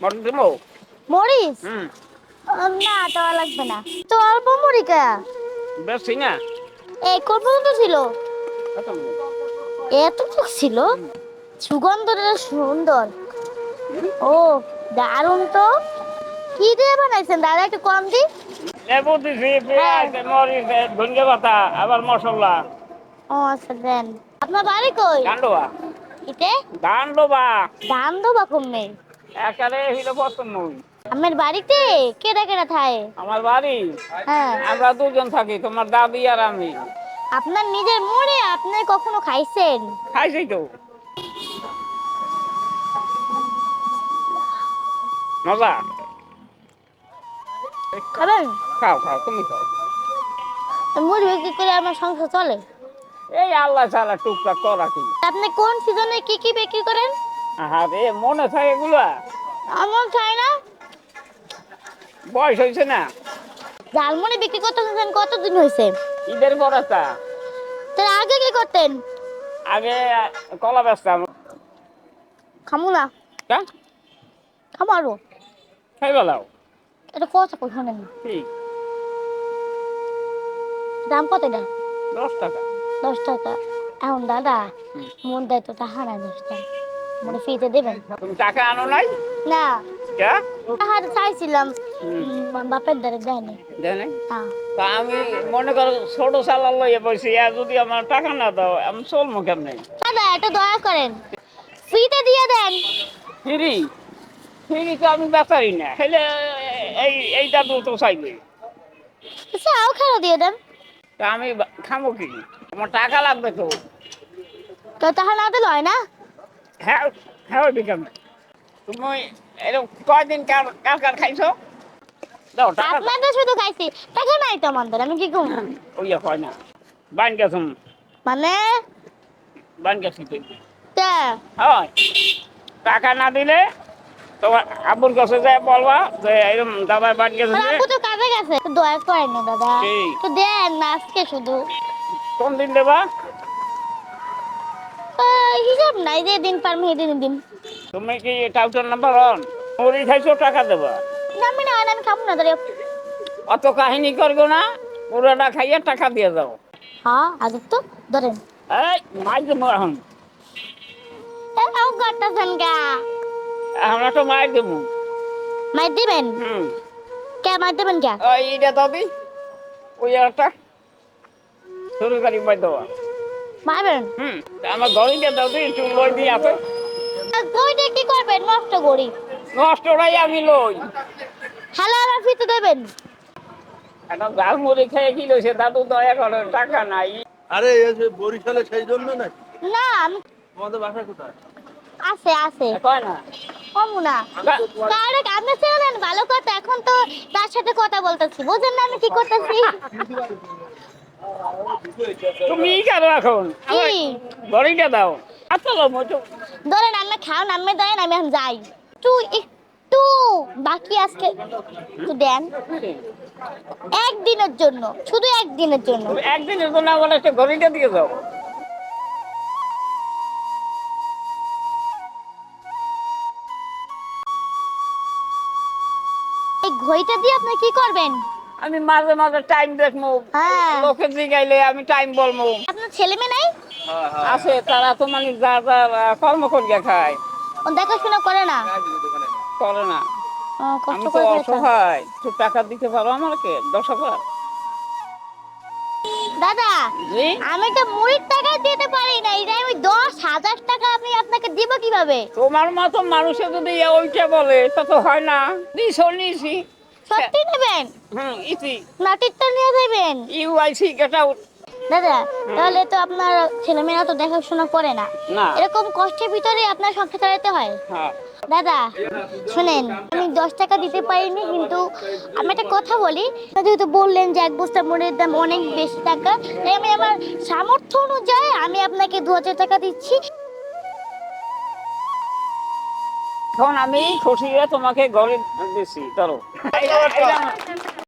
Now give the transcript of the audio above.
Mutton দেবো? মরিচ হুম। না লাগবে না। তো অল্প মরিকা বেশি এই কোন পর্যন্ত ছিল? এতটুক ছিল? সুগন্ধটা সুন্দর। ও দারুণ তো। কি দিয়ে বানাইছেন? দাদা একটু কম দি। লেবু দিছি পেঁয়াজ মরিচ ধনিয়া পাতা আবার মশলা। ও আচ্ছা দেন। আপনার বাড়ি কই? গান্ডোয়া। ইতে গান্ডোবা দাম দো বা কমে একারে আমার বাড়িতে? কেডা কেডা থাকে? আমার বাড়ি? হ্যাঁ। আমরা দুজন থাকি তোমার দাদি আর আমি। আপনার নিজের আপনি কখনো খাইছেন? খাইছি তো। মজা? খাবেন? খাও খাও তুমি খাও। মুড়ি বিক্রি করে আমার সংসার চলে? এই আল্লাহ চালা টুকটাক করা কি? আপনি কোন সিজনে কি কি বিক্রি করেন? হ্যাঁ রে মনে থাকে এগুলা? আমার খাই না? বয়স হয়েছে না? ঝালমুড়ি বিক্রি করতেছেন কতদিন হয়েছে? ঈদের একটা তার আগে কি করতেন? আগে কলা বেচতাম। খামু না। কা খামো আরও। খাই বেলাও। এটা কথা কই শোনেন ঠিক দাম কত এটা? দশ টাকা। দশ টাকা। এখন দাদা মন দেয় তো নাই দশ টাকা মনে ফ্রিতে দেবেন। তুমি টাকা আনো নাই? না। চাইছিলাম। বাপের দ্বারা দেয়নি দেয় নাই? তা আমি মনে করো ছোট চালা লইয়ে বসি যদি আমার টাকা না দাও আমি চলবো কেমনে? দাদা এটা দয়া করেন। ফ্রিতে দিয়ে দেন। ফিরি? ফিরি তো আমি বেচারি না। এই এই দাদু তো চাইবে। খেলো দিয়ে দেন। তা আমি খামো কি? আমার টাকা লাগবে তো। তো টাকা না দিলে হয় না। হ্যাঁ হ্যাঁ কেমনে তুমি এরকম কয়দিন কার কার কার খাইছো? দাও টাকা আপনাদের শুধু খাইছি। টাকা নাই তো আমাদের আমি কি হয় না। বান গেছুম মানে? বান গেছি তুই। হয়। টাকা না দিলে তোমার আব্বুর কাছে যায় বলবা যে এরকম দাদা বান গেছে আপু তো কাজে গেছে। দয়া করেন না দাদা। একটু দেন না আজকে শুধু। কোন দিন দেবা? হিসাব নাই যে দিন পারমি দিন দিন তুমি কি টাউটার নাম্বার অন মুড়ি খাইছো টাকা দেবা? না আমি না আমি খাব না দাঁড়িয়ে অত কাহিনী করব না পুরোটা খাইয়ে টাকা দিয়ে দাও। হ্যাঁ আজ তো ধরেন। এই মাই দেবো এখন। এ আও করতেছেন গা এখন একটা মায়ের দেবো। মাই দিবেন? হুম। কে মাই দিবেন কে? ওই এটা দাবি? ওই একটা। শুরু করি মাই দেওয়া। মারবেন হুম আমার ঘরে দাও দিই একটু লই দিয়ে আছে কইটা কি করবেন? নষ্ট করি। নষ্টটাই আমি লই। আমার ফিতে দেবেন? একটা জাল মুড়ি খেয়ে কি লইছে? দাদু দয়া করে টাকা নাই। আরে এই যে বরিশালে সেই জন্য না? আমি তোমাদের বাসা কোথায়? আছে আছে। কয় না? কমু না। কারণ আপনি ছিলেন ভালো কথা। এখন তো তার সাথে কথা বলতেছি। বুঝেন না আমি কি করতেছি? তুমি কেন এখন? কি? ঘড়িটা দাও। আচ্ছা ধরেন আপনি খাও নামে দেন আমি এখন যাই। একটু একটু বাকি আজকে একটু দেন। একদিনের জন্য শুধু একদিনের জন্য। একদিনের জন্য আমার একটা ঘড়িটা দিয়ে দাও। এই ঘড়িটা দিয়ে আপনি কি করবেন? আমি মাঝে মাঝে টাইম দেখব। হ্যাঁ। লোকে জিগাইলে আমি টাইম বলব। আপনার ছেলে মেয়ে নাই? আছে তারা তো মানে যা যা কর্ম করিয়া খায়। দেখাশোনা করে না? করে না। আমি তো অসহায়। একটু টাকা দিতে পারো আমাকে? দশ হাজার। দাদা আমি তো মুড়ির টাকা দিতে পারি না। এটা আমি দশ হাজার টাকা আমি আপনাকে দিব কীভাবে? তোমার মতো মানুষে যদি ওইটা বলে তা তো হয় না। দিছো নিছি। সত্যি নেবেন? হুম ইতি। নাটিরটা নিয়ে যাবেন? ইউআইসি গেট আউট দাদা তাহলে তো আপনার ছেলেমেয়েরা তো দেখাশোনা করে না। এরকম কষ্টের ভিতরে আপনার সংসার চালাতে হয়। হ্যাঁ। দাদা শুনেন আমি দশ টাকা দিতে পারিনি কিন্তু আমি একটা কথা বলি। যেহেতু বললেন যে এক বস্তা মুড়ের দাম অনেক বেশি টাকা তাই আমি আমার সামর্থ্য অনুযায়ী আমি আপনাকে দু হাজার টাকা দিচ্ছি। এখন আমি খুশি হয়ে তোমাকে ঘরে দিছি ধরো।